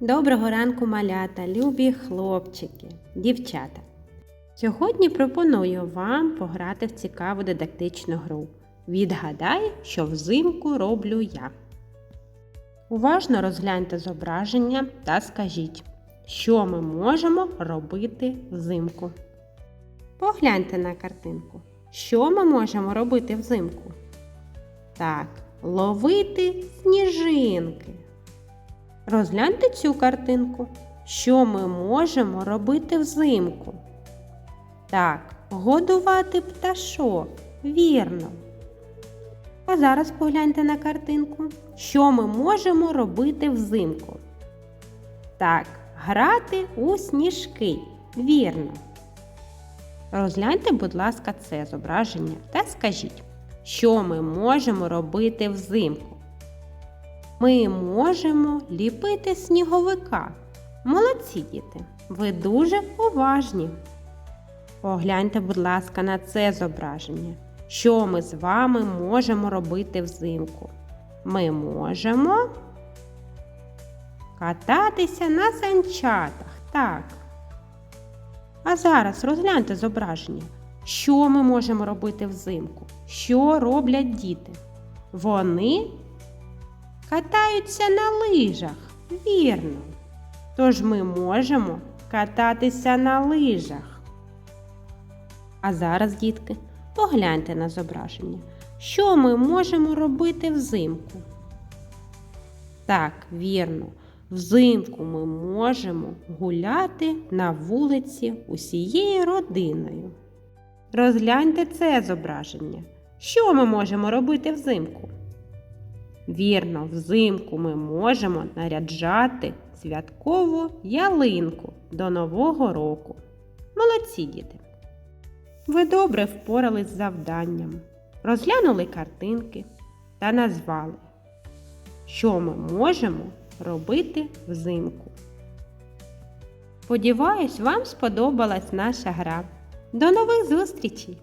Доброго ранку, малята, любі хлопчики, дівчата. Сьогодні пропоную вам пограти в цікаву дидактичну гру. Відгадай, що взимку роблю я. Уважно розгляньте зображення та скажіть, що ми можемо робити взимку. Погляньте на картинку. Що ми можемо робити взимку? Так, ловити сніжинки. Розгляньте цю картинку. Що ми можемо робити взимку? Так, годувати пташок. Вірно. А зараз погляньте на картинку. Що ми можемо робити взимку? Так, грати у сніжки. Вірно. Розгляньте, будь ласка, це зображення та скажіть, що ми можемо робити взимку. Ми можемо ліпити сніговика. Молодці діти, ви дуже уважні. Погляньте, будь ласка, на це зображення. Що ми з вами можемо робити взимку? Ми можемо кататися на санчатах. Так. А зараз розгляньте зображення. Що ми можемо робити взимку? Що роблять діти? Вони катаються на лижах. Вірно. Тож ми можемо кататися на лижах. А зараз, дітки, погляньте на зображення. Що ми можемо робити взимку? Так, вірно. Взимку ми можемо гуляти на вулиці усією родиною. Розгляньте це зображення. Що ми можемо робити взимку? Вірно, взимку ми можемо наряджати святкову ялинку до Нового року. Молодці діти! Ви добре впорались з завданням, розглянули картинки та назвали, що ми можемо робити взимку. Сподіваюсь, вам сподобалась наша гра. До нових зустрічей!